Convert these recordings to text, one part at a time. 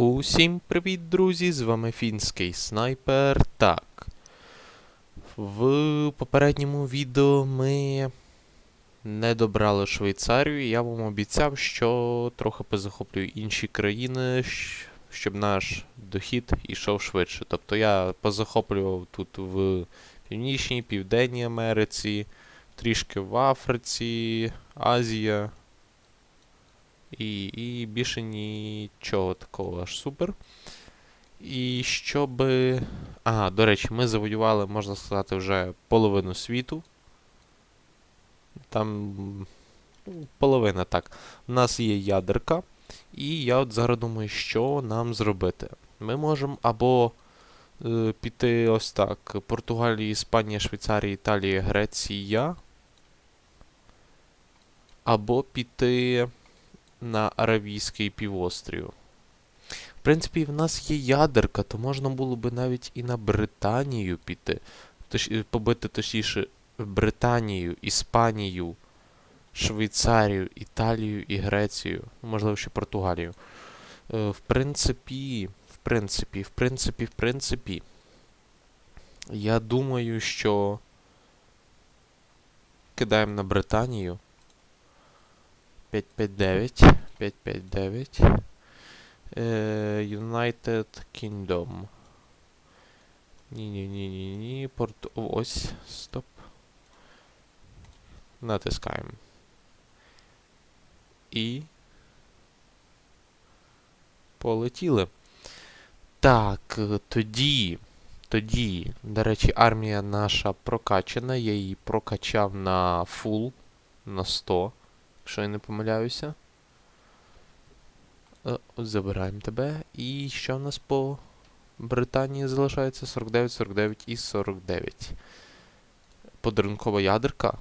Усім привіт, друзі! З вами фінський снайпер. Так. В попередньому відео ми не добрали Швейцарію. Я вам обіцяв, що трохи позахоплюю інші країни, щоб наш дохід ішов швидше. Тобто я позахоплював тут в Північній, Південній Америці, трішки в Африці, Азія. І, і більше нічого такого аж супер. І щоб. Ага, до речі, ми завоювали, можна сказати, вже половину світу. Там. Половина так. У нас є ядерка. І я от зараз думаю, що нам зробити. Ми можемо або е, піти ось так: Португалія, Іспанія, Швейцарія, Італія, Греція. Або піти на Аравійський півострів. В принципі, в нас є ядерка, то можна було би навіть і на Британію піти. Точ, побити точніше Британію, Іспанію, Швейцарію, Італію і Грецію. Можливо, ще Португалію. Е, в принципі, в принципі, в принципі, в принципі. Я думаю, що кидаємо на Британію. 559, 559. Е, United Kingdom. Ні-ні-ні-ні-ні. Порт... Ось. Стоп. Натискаємо. І. Полетіли. Так, тоді. Тоді, до речі, армія наша прокачана. Я її прокачав на фул, на 100 якщо я не помиляюся. Е, от Забираємо тебе. І що в нас по Британії залишається? 49, 49 і 49. Подарункова ядерка.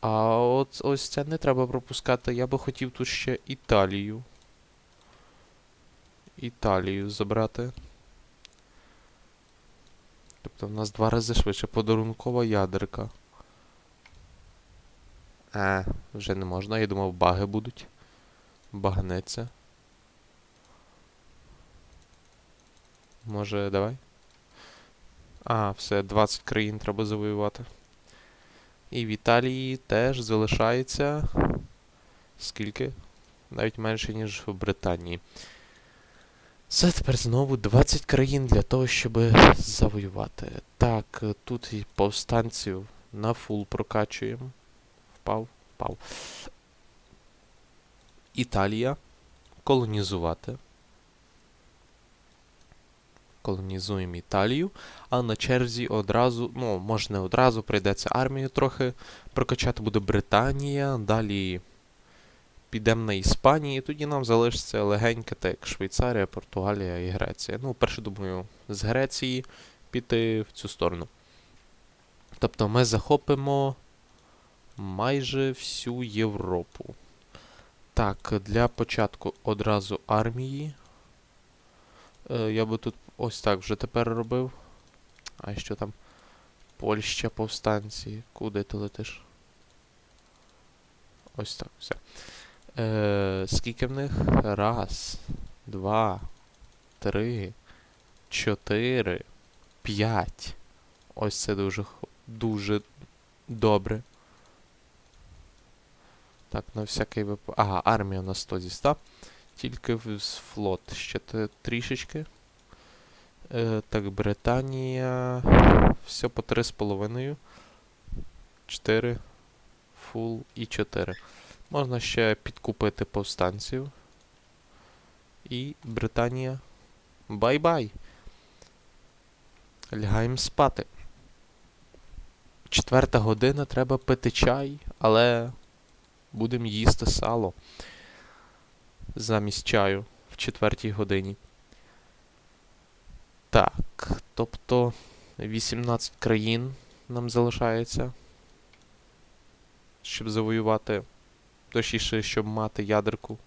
А от ось це не треба пропускати. Я би хотів тут ще Італію. Італію забрати. Тобто в нас два рази швидше. Подарункова ядерка. А, вже не можна. Я думав, баги будуть. Багнеться. Може, давай? А, все, 20 країн треба завоювати. І в Італії теж залишається. Скільки? Навіть менше, ніж в Британії. Все, тепер знову 20 країн для того, щоб завоювати. Так, е, тут і повстанців на фул прокачуємо. Впав, впав. Італія. Колонізувати. Колонізуємо Італію. А на черзі одразу, ну, може не одразу, прийдеться армію трохи прокачати буде Британія. Далі підемо на Іспанію, і тоді нам залишиться легеньке, так як Швейцарія, Португалія і Греція. Ну, перше, думаю, з Греції піти в цю сторону. Тобто ми захопимо майже всю Європу. Так, для початку одразу армії. Е, я би тут ось так вже тепер робив. А що там? Польща, повстанці. Куди ти летиш? Ось так, все. Е, скільки в них? Раз, два, три, чотири, п'ять. Ось це дуже, дуже добре. Так, на всякий випадок. Ага, армія на 100 зі 100. Тільки з флот ще трішечки. Е, так, Британія. Все по 3,5. 4. Фул і 4. Можна ще підкупити повстанців. І Британія. Бай-бай! Лягаємо спати. Четверта година, треба пити чай, але будемо їсти сало замість чаю в четвертій годині. Так, тобто 18 країн нам залишається, щоб завоювати, точніше, щоб мати ядерку.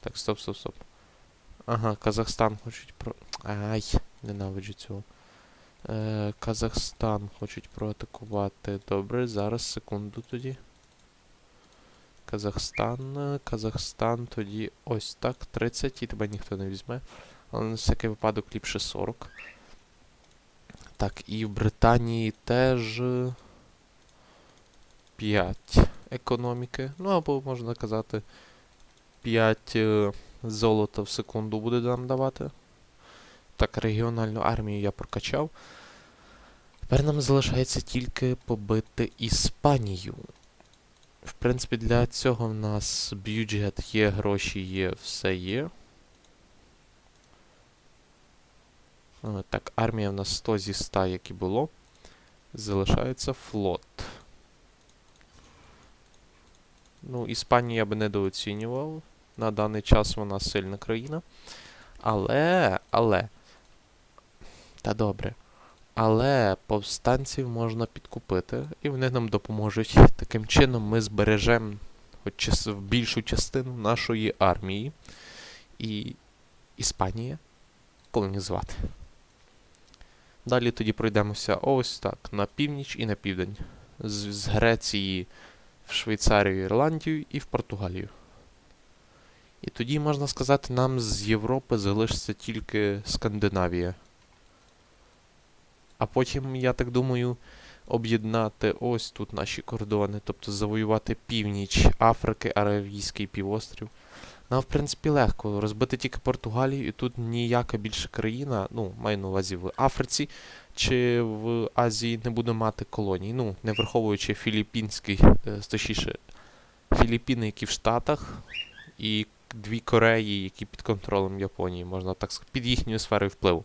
Так, стоп, стоп, стоп. Ага, Казахстан хочуть про. Ай, ненавиджу цього. Е, Казахстан хочуть проатакувати. Добре, зараз секунду тоді. Казахстан. Казахстан тоді ось так. 30 і тебе ніхто не візьме. Але на всякий випадок ліпше 40. Так, і в Британії теж 5 економіки. Ну, або можна казати, 5 е, золота в секунду буде нам давати. Так, регіональну армію я прокачав. Тепер нам залишається тільки побити Іспанію. В принципі, для цього в нас бюджет є, гроші є, все є. Е, Так, армія в нас 100 зі 100, як і було. Залишається флот. Ну, Іспанію я би недооцінював. На даний час вона сильна країна. Але, але. Та добре. Але повстанців можна підкупити, і вони нам допоможуть. Таким чином ми збережемо більшу частину нашої армії. І Іспанія колонізувати. Далі тоді пройдемося ось так, на північ і на південь. З, з Греції в Швейцарію, Ірландію і в Португалію. І тоді, можна сказати, нам з Європи залишиться тільки Скандинавія. А потім, я так думаю, об'єднати ось тут наші кордони, тобто завоювати північ Африки, Аравійський півострів. Нам, в принципі, легко розбити тільки Португалію, і тут ніяка більша країна, ну, маю на увазі в Африці чи в Азії не буде мати колоній. Ну, не враховуючи філіппінський, е, точніше, Філіппіни, які в Штатах, і дві Кореї, які під контролем Японії, можна так сказати, під їхньою сферою впливу.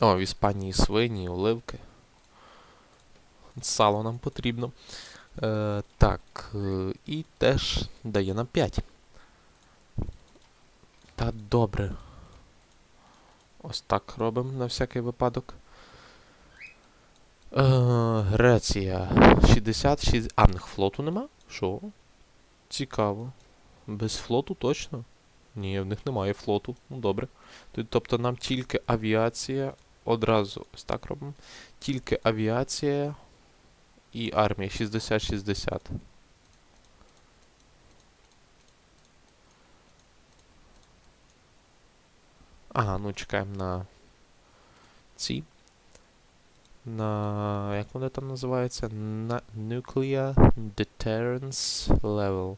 О, в Іспанії свині, оливки. Сало нам потрібно. Е, так, е, і теж дає нам 5. Та добре. Ось так робимо на всякий випадок. Е, Греція 66. А, в них флоту нема? Що? Цікаво. Без флоту точно? Ні, в них немає флоту. Ну добре. Тобто нам тільки авіація. Одразу ось так робимо. Тільки авіація і армія 60-60. Ага, ну чекаємо на ці. На. Як вони там називаються? На Nuclear Deterrence Level.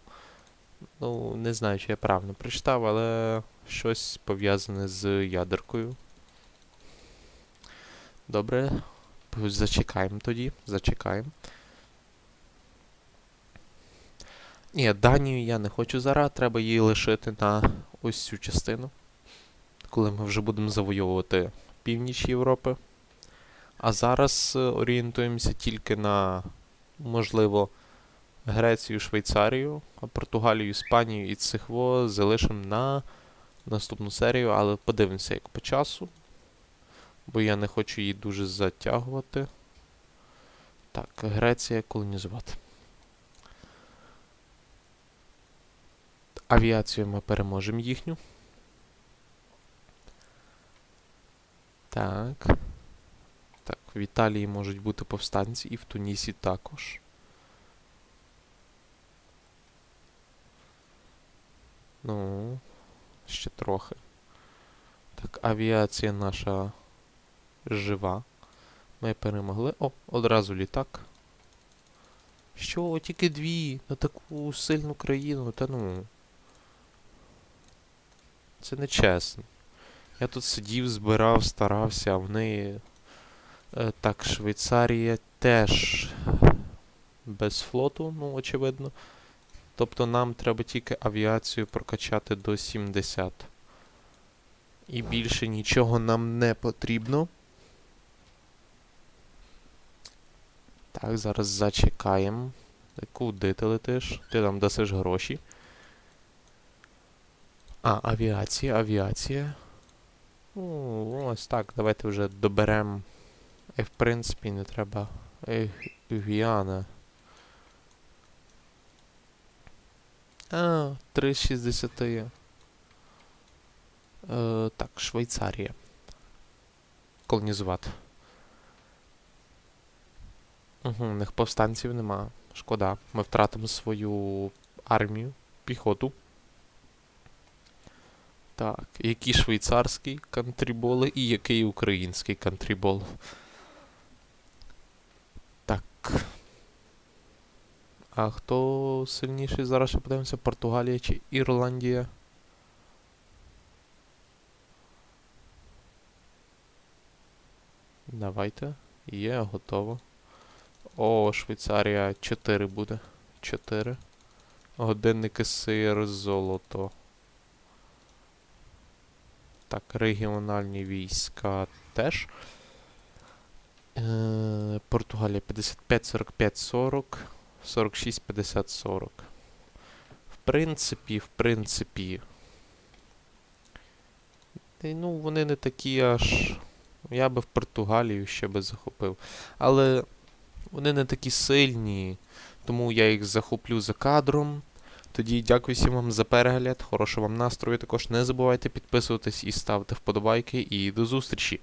Ну, не знаю, чи я правильно прочитав, але щось пов'язане з ядеркою. Добре. Зачекаємо тоді. Зачекаємо. Ні, Данію я не хочу зараз, треба її лишити на ось цю частину. Коли ми вже будемо завойовувати північ Європи. А зараз е, орієнтуємося тільки на, можливо, Грецію, Швейцарію, Португалію, Іспанію і цих во залишимо на наступну серію, але подивимося як по часу. Бо я не хочу її дуже затягувати. Так, Греція колонізувати. Авіацію ми переможемо їхню. Так. Так, в Італії можуть бути повстанці і в Тунісі також. Ну, ще трохи. Так, авіація наша жива. Ми перемогли. О, одразу літак. Що, тільки дві на таку сильну країну, та ну. Це не чесно. Я тут сидів, збирав, старався, а вони. Е, так, Швейцарія теж без флоту, ну, очевидно. Тобто нам треба тільки авіацію прокачати до 70. І більше нічого нам не потрібно. Так, зараз зачекаємо. Та Куди ти летиш? Ти там дасиш гроші. А, авіація, авіація. Ну, ось так, давайте вже доберемо. І в принципі не треба. Ех, Гвіана. А, 360. Е, так, Швейцарія. Колонізувати. Угу, у них повстанців нема. Шкода, ми втратимо свою армію, піхоту. Так, які швейцарські кантріболи і який український кантрібол. А хто сильніший зараз ще подивимося? Португалія чи Ірландія? Давайте. Є, готово. О, Швейцарія 4 буде. 4. Годинники сир, золото. Так, регіональні війська теж. Е, Португалія 55, 45, 40. 46, 50, 40. В принципі, в принципі. Ну, вони не такі аж. Я би в Португалію ще би захопив. Але вони не такі сильні, тому я їх захоплю за кадром. Тоді дякую всім вам за перегляд, хорошого вам настрою. Також не забувайте підписуватись і ставити вподобайки. І до зустрічі!